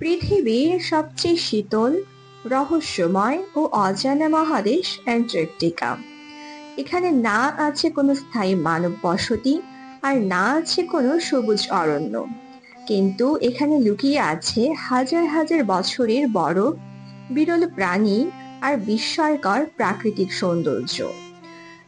পৃথিবীর সবচেয়ে শীতল, রহস্যময় ও অজানা মহাদেশ অ্যান্টার্কটিকা। এখানে না আছে কোনো স্থায়ী মানব বসতি আর না আছে কোনো সবুজ অরণ্য। কিন্তু এখানে লুকিয়ে আছে হাজার হাজার বছরের বরফ বিরল প্রাণী আর বিস্ময়কর প্রাকৃতিক সৌন্দর্য।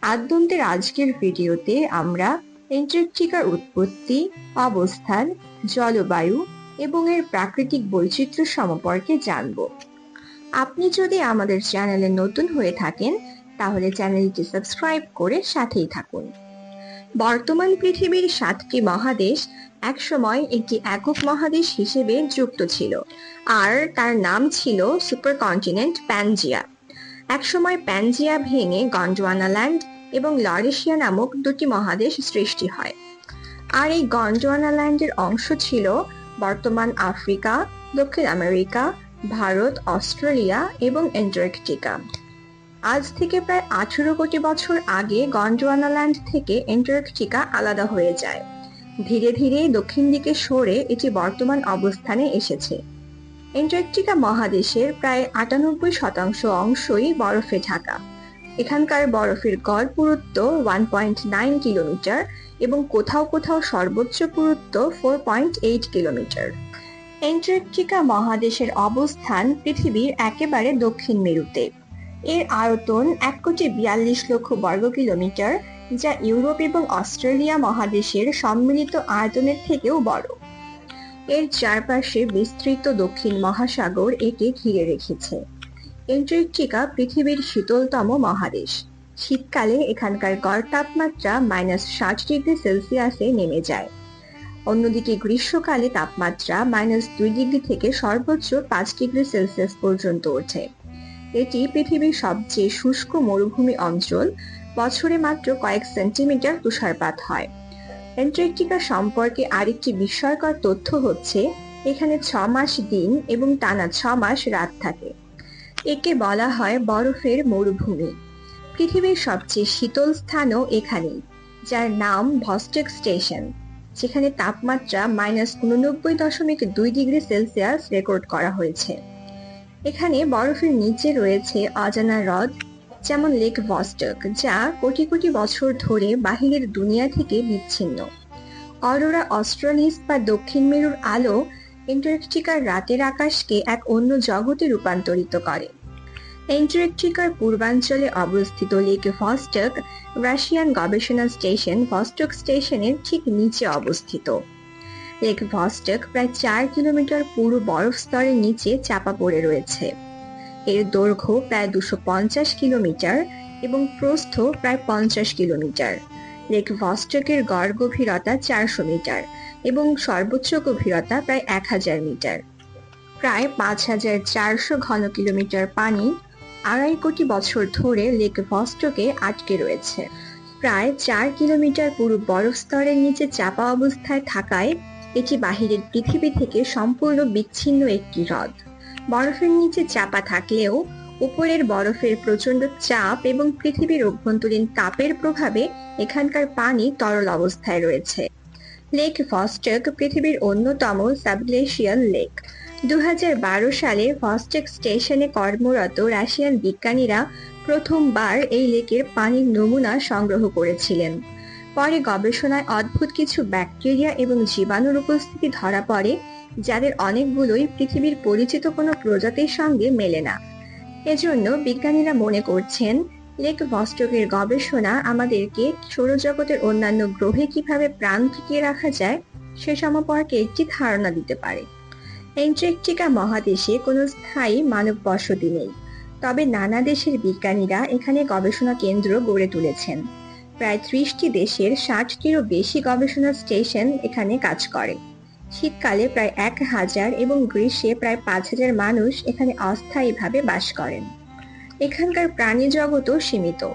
আদ্যন্তের আজকের ভিডিওতে আমরা অ্যান্টার্কটিকার উৎপত্তি, অবস্থান, জলবায়ু এবং এর প্রাকৃতিক বৈচিত্র্য সম্পর্কে জানব। আপনি যদি আমাদের চ্যানেলে নতুন হয়ে থাকেন, তাহলে চ্যানেলটি সাবস্ক্রাইব করে সাথেই থাকুন। বর্তমান পৃথিবীর সাতটি মহাদেশ একসময় একটি একক মহাদেশ হিসেবে যুক্ত ছিল, আর তার নাম ছিল সুপার কন্টিনেন্ট প্যানজিয়া। একসময় প্যানজিয়া ভেঙে গন্ডওয়ানাল্যান্ড এবং লরেশিয়া নামক দুটি মহাদেশ সৃষ্টি হয়। আর এই গন্ডওয়ানাল্যান্ডের অংশ ছিল বর্তমান আফ্রিকা, দক্ষিণ আমেরিকা, ভারত, অস্ট্রেলিয়া এবং অ্যান্টার্কটিকা। আজ থেকে প্রায় আঠেরো কোটি বছর আগে গন্ডোয়ানাল্যান্ড থেকে অ্যান্টার্কটিকা আলাদা হয়ে যায়। ধীরে ধীরে দক্ষিণ দিকে সরে এটি বর্তমান অবস্থানে এসেছে। অ্যান্টার্কটিকা মহাদেশের প্রায় আটানব্বই শতাংশ অংশই বরফে ঢাকা। এখানকার বরফের গড় পুরুত্ব ওয়ান পয়েন্ট নাইন কিলোমিটার এবং কোথাও কোথাও সর্বোচ্চ পুরুত্ব four point eight kilometre. Antarctica মহাদেশের অবস্থান পৃথিবীর একেবারে দক্ষিণ মেরুতে। এর আয়তন এক কোটি বিয়াল্লিশ লক্ষ বর্গ কিলোমিটার, যা ইউরোপ এবং অস্ট্রেলিয়া মহাদেশের সম্মিলিত আয়তনের থেকেও বড়। এর চারপাশে বিস্তৃত দক্ষিণ মহাসাগর একে ঘিরে রেখেছে। অ্যান্টার্কটিকা পৃথিবীর শীতলতম মহাদেশ। শীতকালে এখানকার গড় তাপমাত্রা মাইনাস ষাট ডিগ্রি সেলসিয়াসে নেমে যায়। অন্যদিকে গ্রীষ্মকালে তাপমাত্রা মাইনাস দুই ডিগ্রি থেকে সর্বোচ্চ পাঁচ ডিগ্রি সেলসিয়াস পর্যন্ত ওঠে। এটি পৃথিবীর সবচেয়ে শুষ্ক মরুভূমি অঞ্চল। বছরে মাত্র কয়েক সেন্টিমিটার তুষারপাত হয়। অ্যান্টার্কটিকা সম্পর্কে আরেকটি বিস্ময়কর তথ্য হচ্ছে, এখানে ছ মাস দিন এবং টানা ছ মাস রাত থাকে। একে বলা হয় বরফের মরুভূমি। পৃথিবীর সবচেয়ে শীতল স্থানও এখানেই, যার নাম ভস্টেক স্টেশন, যেখানে তাপমাত্রা মাইনাস উননব্বই দশমিক দুই ডিগ্রি সেলসিয়াস রেকর্ড করা হয়েছে। এখানে বরফের নিচে রয়েছে অজানা হ্রদ, যেমন লেক ভস্টক, যা কোটি কোটি বছর ধরে বাহিরের দুনিয়া থেকে বিচ্ছিন্ন। অরোরা অস্ট্রালিস বা দক্ষিণ মেরুর আলো অ্যান্টার্কটিকার রাতের আকাশকে এক অন্য জগতে রূপান্তরিত করে। অ্যান্টার্কটিকার পূর্বাঞ্চলে অবস্থিত লেক ভস্টক রাশিয়ান গবেষণা স্টেশন ভস্টক স্টেশনের ঠিক নিচে অবস্থিত। লেক ভস্টক প্রায় চার কিলোমিটার পুরো বরফ স্তরের নিচে চাপা পড়ে রয়েছে। এর দৈর্ঘ্য প্রায় দুশো পঞ্চাশ কিলোমিটার এবং প্রস্থ প্রায় পঞ্চাশ কিলোমিটার। লেক ভস্টকের গড় গভীরতা চারশো মিটার এবং সর্বোচ্চ গভীরতা প্রায় এক হাজার মিটার। প্রায় পাঁচ হাজার চারশো ঘন কিলোমিটার পানি আড়াই কোটি বছর ধরে লেক ভস্টকে আটকে রয়েছে। প্রায় চার কিলোমিটার পুরো বরফ স্তরের নিচে চাপা অবস্থায় থাকায় এটি বাহিরের পৃথিবী থেকে সম্পূর্ণ বিচ্ছিন্ন একটি হ্রদ। বরফের নিচে চাপা থাকলেও উপরের বরফের প্রচণ্ড চাপ এবং পৃথিবীর অভ্যন্তরীণ তাপের প্রভাবে এখানকার পানি তরল অবস্থায় রয়েছে। লেক ফস্টেক পৃথিবীর অন্যতম সাবগ্লেশিয়াল লেক। দু হাজার বারো সালে ফস্টেক স্টেশনে কর্মরত রাশিয়ান বিজ্ঞানীরা প্রথমবার এই লেকের পানির নমুনা সংগ্রহ করেছিলেন। পরে গবেষণায় অদ্ভুত কিছু ব্যাকটেরিয়া এবং জীবাণুর উপস্থিতি ধরা পড়ে, যাদের অনেকগুলোই পৃথিবীর পরিচিত কোনো প্রজাতির সঙ্গে মেলে না। এজন্য বিজ্ঞানীরা মনে করছেন, লেক ভস্টকের গবেষণা আমাদেরকে সৌরজগতের অন্যান্য গ্রহে কীভাবে প্রাণ টিকিয়ে রাখা যায়, সে সম্পর্কে একটি ধারণা দিতে পারে। অ্যান্টার্কটিকা মহাদেশে কোনো স্থায়ী মানব বসতি নেই। তবে নানা দেশের বিজ্ঞানীরা এখানে গবেষণা কেন্দ্র গড়ে তুলেছেন। প্রায় ত্রিশটি দেশের ষাটটিরও বেশি গবেষণা স্টেশন এখানে কাজ করে। শীতকালে প্রায় এক হাজার এবং গ্রীষ্মে প্রায় পাঁচ হাজার মানুষ এখানে অস্থায়ীভাবে বাস করেন। এখানকার প্রাণী জগৎও সীমিত।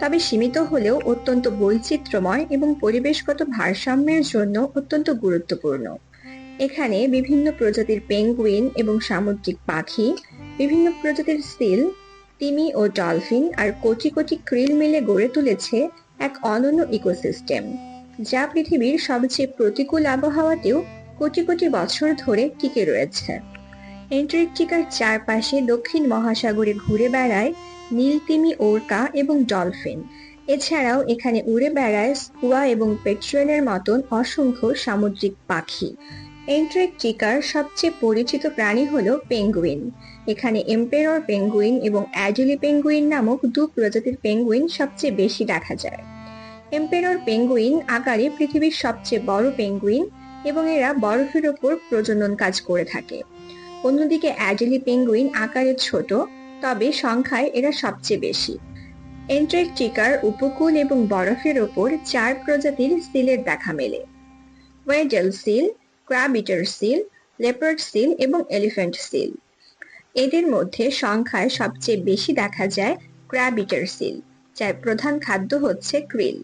তবে সীমিত হলেও অত্যন্ত বৈচিত্র্যময় এবং পরিবেশগত ভারসাম্যের জন্য অত্যন্ত গুরুত্বপূর্ণ। এখানে বিভিন্ন প্রজাতির পেঙ্গুইন এবং সামুদ্রিক পাখি, বিভিন্ন প্রজাতির সিল, তিমি ও ডলফিন আর কোটি কোটি ক্রিল মিলে গড়ে তুলেছে এক অনন্য ইকোসিস্টেম, যা পৃথিবীর সবচেয়ে প্রতিকূল আবহাওয়াতেও কোটি কোটি বছর ধরে টিকে রয়েছে। অ্যান্টার্কটিকার চারপাশে দক্ষিণ মহাসাগরে ঘুরে বেড়ায় নীলতিমি ওরকা এবং ডলফিন। এছাড়াও এখানে উড়ে বেড়ায় স্কুয়া এবং পেট্রোলের মতন অসংখ্য সামুদ্রিক পাখি। অ্যান্টার্কটিকার সবচেয়ে পরিচিত প্রাণী হলো পেঙ্গুইন। এখানে এম্পেরর পেঙ্গুইন এবং অ্যাডেলি পেঙ্গুইন নামক দু প্রজাতির পেঙ্গুইন সবচেয়ে বেশি দেখা যায়। এম্পেরর পেঙ্গুইন আকারে পৃথিবীর সবচেয়ে বড় পেঙ্গুইন এবং এরা বরফের ওপর প্রজনন কাজ করে থাকে। অন্যদিকে অ্যাডেলি পেঙ্গুইন আকারে ছোট, তবে সংখ্যায় এরা সবচেয়ে বেশি। এন্ট্রেকটিকার উপকূল এবং বরফের ওপর চার প্রজাতির সিলের দেখা মেলে। Weddell seal crabeater seal, leopard seal এবং এলিফ্যান্ট সিল। এদের মধ্যে সংখ্যায় সবচেয়ে বেশি দেখা যায় ক্র্যাবিটার সিল, যার প্রধান খাদ্য হচ্ছে ক্রিল।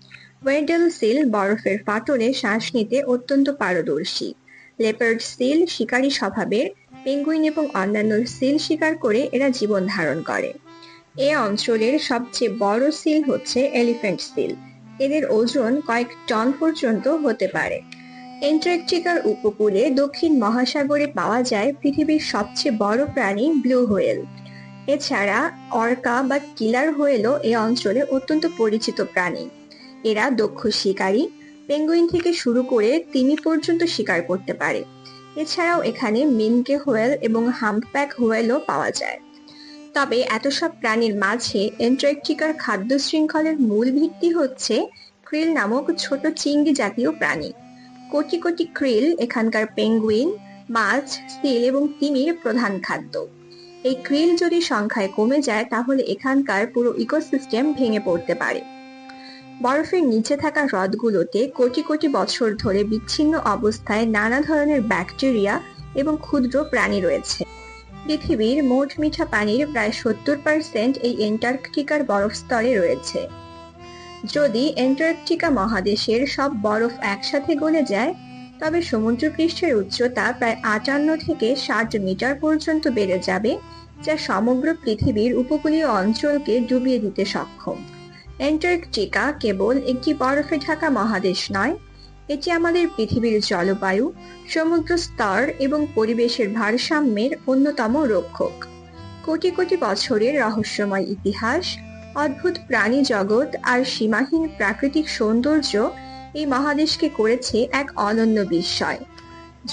ওয়েডেল সিল বরফের ফাটলে শ্বাস নিতে অত্যন্ত পারদর্শী। লেপার্ড সিল শিকারী স্বভাবের, পেঙ্গুইন এবং অন্যান্য সিল শিকার করে এরা জীবন ধারণ করে। এ অঞ্চলের সবচেয়ে বড় সিল হচ্ছে এলিফ্যান্ট সিল। এদের ওজন কয়েক টন পর্যন্ত হতে পারে। এন্টার্কটিকার উপকূলে দক্ষিণ মহাসাগরে পাওয়া যায় পৃথিবীর সবচেয়ে বড় প্রাণী ব্লু হোয়েল। এছাড়া অর্কা বা কিলার হোয়েলও এ অঞ্চলে অত্যন্ত পরিচিত প্রাণী। এরা দক্ষ শিকারী, পেঙ্গুইন থেকে শুরু করে তিমি পর্যন্ত শিকার করতে পারে। এছাড়াও এখানে মিনকে হোয়েল এবং হাম্পপ্যাক হোয়েলও পাওয়া যায়। তবে এত সব প্রাণীর মাঝে এন্টার্কটিকার খাদ্য শৃঙ্খলের মূল ভিত্তি হচ্ছে ক্রিল নামক ছোট চিংড়ি জাতীয় প্রাণী। কোটি কোটি ক্রিল, এখানকার পেঙ্গুইন, মাছ সিল এবং তিমির প্রধান খাদ্য। এই ক্রিল যদি সংখ্যায় কমে যায়, তাহলে এখানকার পুরো ইকোসিস্টেম ভেঙে পড়তে পারে। বরফের নিচে থাকা হ্রদগুলোতে কোটি কোটি বছর ধরে বিচ্ছিন্ন অবস্থায় নানা ধরনের ব্যাকটেরিয়া এবং ক্ষুদ্র প্রাণী রয়েছে। পৃথিবীর মোট মিঠা পানির প্রায় সত্তর পার্সেন্ট এই এন্টার্কটিকার বরফ স্তরে রয়েছে। যদি অ্যান্টার্কটিকা মহাদেশের সব বরফ একসাথে গলে যায়, তবে সমুদ্রপৃষ্ঠের উচ্চতা প্রায় আটান্ন থেকে ষাট মিটার পর্যন্ত বেড়ে যাবে, যা সমগ্র পৃথিবীর উপকূলীয় অঞ্চলকে ডুবিয়ে দিতে সক্ষম। অ্যান্টার্কটিকা কেবল একটি বরফে ঢাকা মহাদেশ নয়, এটি আমাদের পৃথিবীর জলবায়ু, সমুদ্র স্তর এবং পরিবেশের ভারসাম্যের অন্যতম রক্ষক। কোটি কোটি বছরের রহস্যময় ইতিহাস অদ্ভুত প্রাণী জগৎ আর সীমাহীন প্রাকৃতিক সৌন্দর্য এই মহাদেশকে করেছে এক অনন্য বিস্ময়।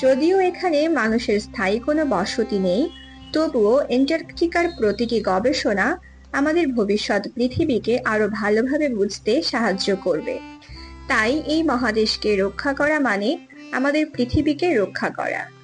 যদিও এখানে মানুষের স্থায়ী কোনো বসতি নেই, তবুও এন্টার্কটিকার প্রতিটি গবেষণা আমাদের ভবিষ্যৎ পৃথিবীকে আরও ভালোভাবে বুঝতে সাহায্য করবে। তাই এই মহাদেশকে রক্ষা করা মানে আমাদের পৃথিবীকে রক্ষা করা।